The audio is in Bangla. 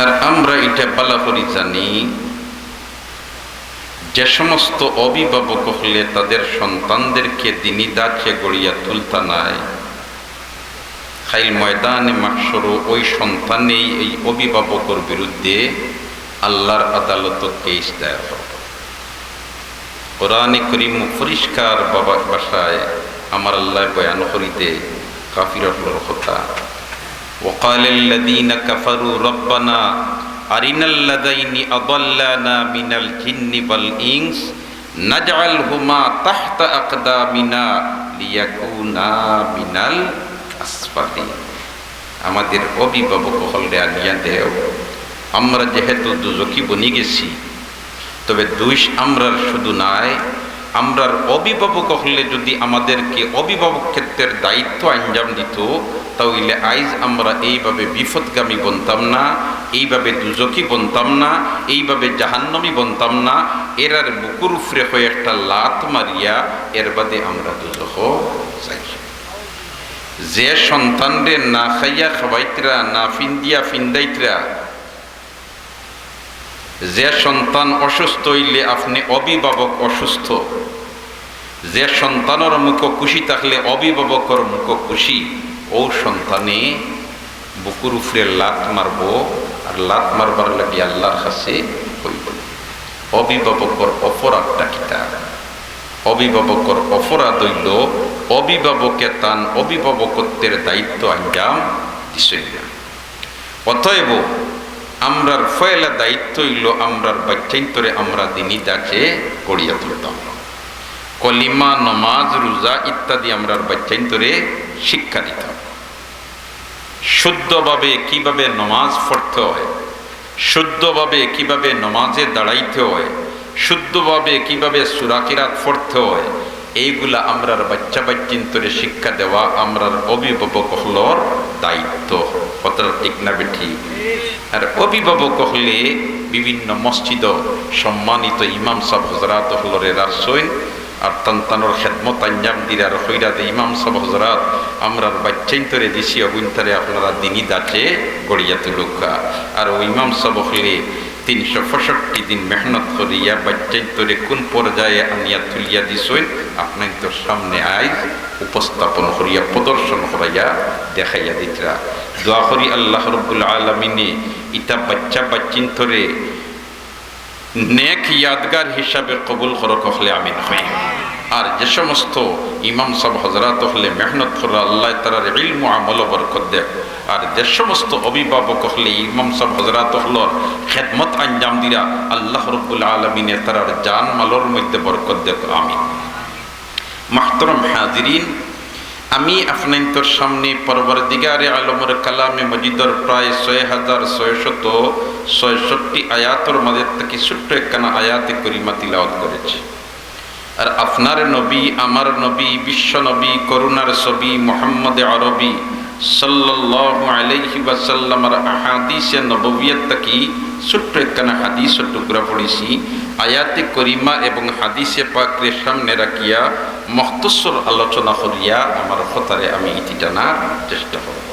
আর আমরা এটা বলা করি জানি, যে সমস্ত অভিভাবক হলে তাদের সন্তানদেরকে দিনী দাচ্ছে গড়িয়া তুলতা নাই। খাইল ময়দানে মাকসরও ওই সন্তানেই এই অভিভাবকর বিরুদ্ধে আল্লাহর আদালত কেস দেয় কোরআনে করিম পরিষ্কার বাবা বাসায় আমার আল্লাহ বয়ান করিতে কাফিরর কথা। وقال الذين كفروا ربنا أرنا الذين أضلانا من الجن والإنس نجعلهما تحت أقدامنا ليكونا من الأسفلين আমাদের অভিভাবক হলে আনিয়া দেও আমরা যেহেতু দুজকি বনি গেছি তবে দুই আমরার শুধু নাই আমরার অভিভাবক হলে যদি আমাদেরকে অভিভাবক ক্ষেত্রের দায়িত্ব আঞ্জাম দিত, তাহলে আইজ আমরা এইভাবে বিপদগামী বনতাম না, এইভাবে দুজকি বনতাম না, এইভাবে জাহান্নমি বনতাম না, এরার বুকুর উফরে হয়ে একটা লাত মারিয়া এর বাদে আমরা দুজহ চাই। যে সন্তানরে না খাইয়া খাবাইতরা না ফিন্দিয়া ফিন্দাইতরা যে সন্তান অসুস্থ হইলে আপনি অভিভাবক অসুস্থ। যে সন্তানের মুখ খুশি থাকলে অভিভাবকর মুখ খুশি। ও সন্তানে বুকুর উফরে লাত মারব আর লাত মারবার লাগে আল্লাহর কাছে হইব অভিভাবকর অপরাধটা কিতা অভিভাবকর অপরাধ হইল অভিভাবকে তান অভিভাবকত্বের দায়িত্ব আঞ্জাম দিছই না অতএব আমরার ফয়লা দায়িত্ব হইল আমরার বাচ্চাইন্তরে আমরা দিনই দাকে করিয়া তুলতাম। কলিমা, নমাজ, রোজা ইত্যাদি আমরার বাচ্চাইন্তরে শিক্ষা দিতাম। শুদ্ধভাবে কীভাবে নমাজ পড়তে হয়, শুদ্ধভাবে কীভাবে নমাজে দাঁড়াইতে হয়, শুদ্ধভাবে কীভাবে সুরাকিরাত পড়তে হয় এইগুলা আমরার বাচ্চা বাচ্চিন্তরে শিক্ষা দেওয়া আমরার অভিভাবক হলর দায়িত্ব। কথাটা ঠিক না বেঠি আর অভিভাবক হলে বিভিন্ন মসজিদ সম্মানিত ইমাম সাহ হজরাত হলরে রাসইন আর তান্তানোর খেদমত আঞ্জাম দিরার হইরাতে ইমাম সাহ হজরাত আমরার বাচ্চাইন্তরে দিশি অগুন্তরে আপনারা দিনই দাচে গড়িয়া তুলুকা। আর ও ইমাম সাহ হলে তিনশো পঁয়ষট্টি দিন মেহনত করিয়া বাচ্চাইন্তরে কোন পর্যায়ে আনিয়া তুলিয়া দিছই? আপনার তোর সামনে আয় উপস্থাপন করিয়া, প্রদর্শন করাইয়া দেখাইয়া দিতরা। দোয়া করি আল্লাহ রবুল আলমিনে ইটা বাচ্চা বাচ্চিন্তরে নেক ইয়াদগার হিসাবে কবুল করক, হলে আমিন হই আর যে সমস্ত ইমাম সাহ হজরাত হলে মেহনত করে আল্লাহ তারার ইলম আমল বরকত দেব আর যে সমস্ত অভিভাবক হলে ইমাম সাহ হজরাত হলর খেদমত আঞ্জাম দিরা আল্লাহ রব্বুল আলমিনে তারার জান মালর মধ্যে বরকত দেব আমি মাহতরম হাজিরিন, আমি আপনার সামনে পরবর্দিগারে আলমর কালামে মজিদর প্রায় ছয় হাজার ছয়শত ছয়ষট্টি আয়াতর মধ্যে থেকে ছোট্ট একখানা আয়াতে করিমা তিলাওয়াত করেছি। আর আপনার নবী, আমার নবী, বিশ্ব নবী, করুণার ছবি মোহাম্মদ আরবি সাল্লাহ আলাইহি ওয়াসাল্লামার আহাদিসে নববিয়ত তাকি ছোট্ট একখানা হাদিসের টুকরা পড়েছি। আয়াতে করিমা এবং হাদিসে পাকরে সামনে রাখিয়া মহতস্বর আলোচনা করিয়া আমার কথারে আমি ইতি জানার চেষ্টা করব।